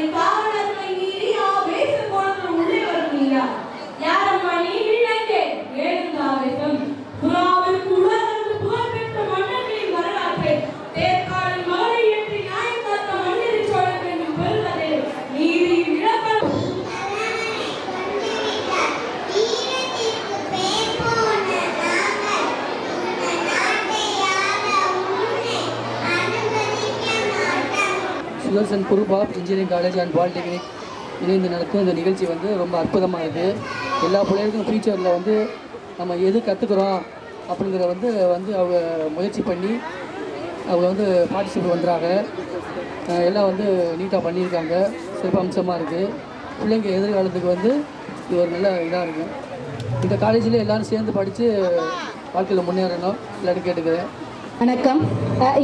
alimentar and group of engineering college and polytechnic இணைந்து நடத்தும் இந்த நிகழ்ச்சி வந்து ரொம்ப அற்புதமாக இருக்குது எல்லா பிள்ளைகளுக்கும் ஃபியூச்சரில் வந்து நம்ம எது கற்றுக்குறோம் அப்படிங்கிற வந்து வந்து அவங்க முயற்சி பண்ணி அவங்க வந்து பார்ட்டிசிபேட் பண்ணுறாங்க எல்லாம் வந்து நீட்டாக பண்ணியிருக்காங்க. சிறப்பு அம்சமாக இருக்குது பிள்ளைங்க எதிர்காலத்துக்கு வந்து இது ஒரு நல்ல இதாக இருக்கும் இந்த காலேஜில் எல்லாரும் சேர்ந்து படித்து வாழ்க்கையில் முன்னேறணும். எல்லாரும் கேட்டுக்கிறேன். வணக்கம்.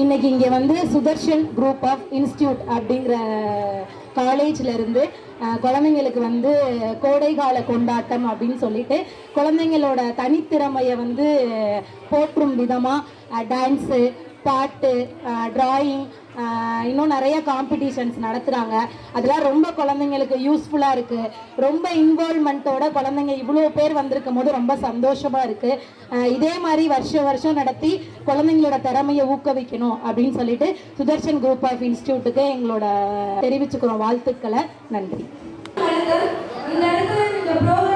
இன்னைக்கு இங்கே வந்து சுதர்ஷன் குரூப் ஆஃப் இன்ஸ்டியூட் அப்படிங்கிற காலேஜில் இருந்து குழந்தைங்களுக்கு வந்து கோடைகால கொண்டாட்டம் அப்படின்னு சொல்லிட்டு குழந்தைங்களோட தனித்திறமையை வந்து போற்றும் விதமாக டான்ஸு பாட்டு ட்ராயிங் இன்னும் நிறைய காம்படிஷன்ஸ் நடத்துகிறாங்க அதெல்லாம் ரொம்ப குழந்தைங்களுக்கு யூஸ்ஃபுல்லாக இருக்குது ரொம்ப இன்வால்மெண்ட்டோட குழந்தைங்க இவ்வளோ பேர் வந்திருக்கும் போது ரொம்ப சந்தோஷமாக இருக்குது இதே மாதிரி வருஷம் வருஷம் நடத்தி குழந்தைங்களோட திறமையை ஊக்குவிக்கணும் அப்படின்னு சொல்லிட்டு சுதர்ஷன் குரூப் ஆஃப் இன்ஸ்டியூட்டுக்கு எங்களோட தெரிவிச்சுக்கிறோம் வாழ்த்துக்களை. நன்றி. இந்த இடத்துல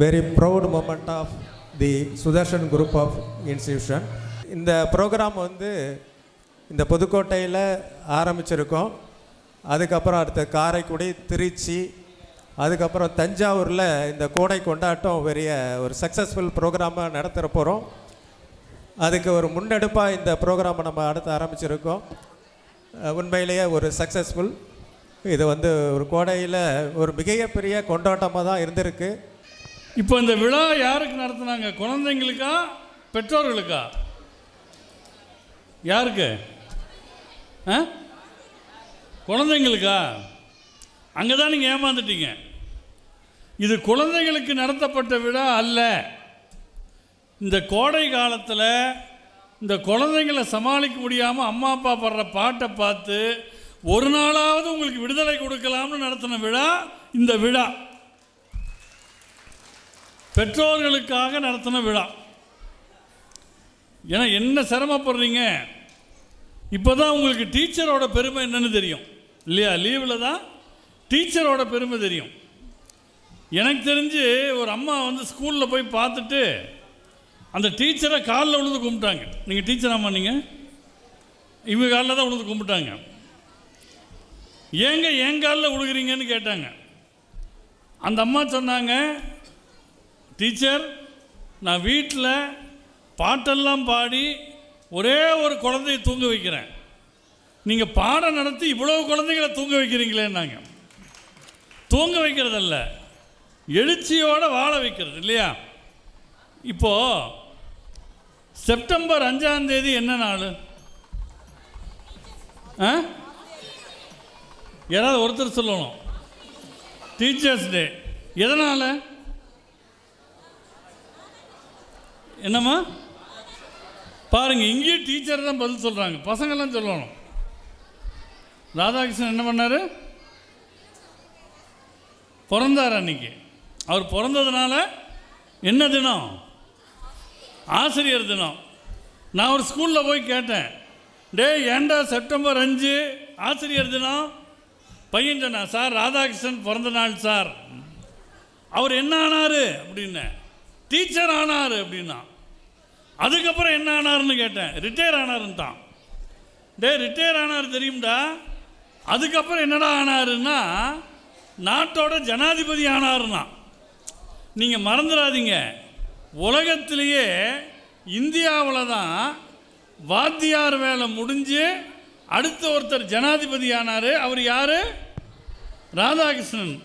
very proud moment of the Sudarshan group of institution. இந்த ப்ரோக்ராம் வந்து இந்த புதுக்கோட்டையில் ஆரம்பிச்சிருக்கோம். அதுக்கப்புறம் அடுத்த காரைக்குடி திருச்சி அதுக்கப்புறம் தஞ்சாவூரில் இந்த கோடை கொண்டாட்டம் பெரிய ஒரு சக்ஸஸ்ஃபுல் ப்ரோக்ராமாக நடத்துகிற போகிறோம் அதுக்கு ஒரு முன்னெடுப்பாக இந்த ப்ரோக்ராமை நம்ம அடுத்து ஆரம்பிச்சிருக்கோம். உண்மையிலேயே ஒரு சக்ஸஸ்ஃபுல் இது வந்து ஒரு கோடையில் ஒரு மிகப்பெரிய கொண்டாட்டமாக தான் இருந்திருக்கு. இப்போ இந்த விழா யாருக்கு நடத்துனாங்க? குழந்தைங்களுக்கா? பெற்றோர்களுக்கா? யாருக்கு? ஆ? குழந்தைங்களுக்கா? அங்கே தான் நீங்கள் ஏமாந்துட்டீங்க. இது குழந்தைகளுக்கு நடத்தப்பட்ட விழா அல்ல. இந்த கோடை காலத்தில் இந்த குழந்தைங்களை சமாளிக்க முடியாமல் அம்மா அப்பா படுற பாட்டை பார்த்து ஒரு நாளாவது உங்களுக்கு விடுதலை கொடுக்கலாம்னு நடத்தின விழா இந்த விழா. பெற்றோர்களுக்காக நடத்தின விழா. ஏன்னா என்ன சிரமப்படுறீங்க? இப்போ தான் உங்களுக்கு டீச்சரோட பெருமை என்னன்னு தெரியும். இல்லையா? லீவில் தான் டீச்சரோட பெருமை தெரியும். எனக்கு தெரிஞ்சு ஒரு அம்மா வந்து ஸ்கூலில் போய் பார்த்துட்டு அந்த டீச்சரை காலில் விழுந்து கும்பிட்டாங்க. நீங்கள் டீச்சர் அம்மா நீங்கள் இவங்க காலில் தான் விழுந்து கும்பிட்டாங்க. ஏங்க என் காலில் விழுகிறீங்கன்னு கேட்டாங்க. அந்த அம்மா சொன்னாங்க டீச்சர் நான் வீட்டில் பாட்டெல்லாம் பாடி ஒரே ஒரு குழந்தையை தூங்க வைக்கிறேன். நீங்கள் பாடம் நடத்தி இவ்வளோ குழந்தைகளை தூங்க வைக்கிறீங்களேன்னாங்க. தூங்க வைக்கிறதல்ல எழுச்சியோடு வாழ வைக்கிறது இல்லையா? இப்போது செப்டம்பர் அஞ்சாம் தேதி என்ன நாள்? ஆ? யாராவது ஒருத்தர் சொல்லணும். Teachers day. எதனால்? என்னம்மா? பாருங்க இங்கேயும் டீச்சர் தான் பதில் சொல்கிறாங்க பசங்கெல்லாம் சொல்லணும். ராதாகிருஷ்ணன் என்ன பண்ணார்? பிறந்தார் அன்னைக்கு. அவர் பிறந்ததுனால என்ன தினம்? ஆசிரியர் தினம். நான் ஒரு ஸ்கூலில் போய் கேட்டேன். டே ஏன்டா செப்டம்பர் அஞ்சு ஆசிரியர் தினம்? பையன் சொன்னான் சார் ராதாகிருஷ்ணன் பிறந்த நாள் சார். அவர் என்ன ஆனார்? அப்படின்னு. டீச்சர் ஆனார் அப்படின்னா அதுக்கப்புறம் என்ன ஆனார்னு கேட்டேன். ரிட்டையர் ஆனாருன்ட்டான். டே ரிட்டையர் ஆனார் தெரியும்டா. அதுக்கப்புறம் என்னடா ஆனாருன்னா நாட்டோட ஜனாதிபதி ஆனாருன்னா. நீங்கள் மறந்துடாதீங்க. உலகத்திலேயே இந்தியாவில் தான் வாத்தியார் வேலை முடிஞ்சு அடுத்த ஒருத்தர் ஜனாதிபதி ஆனார். அவர் யார்? ராதாகிருஷ்ணன்.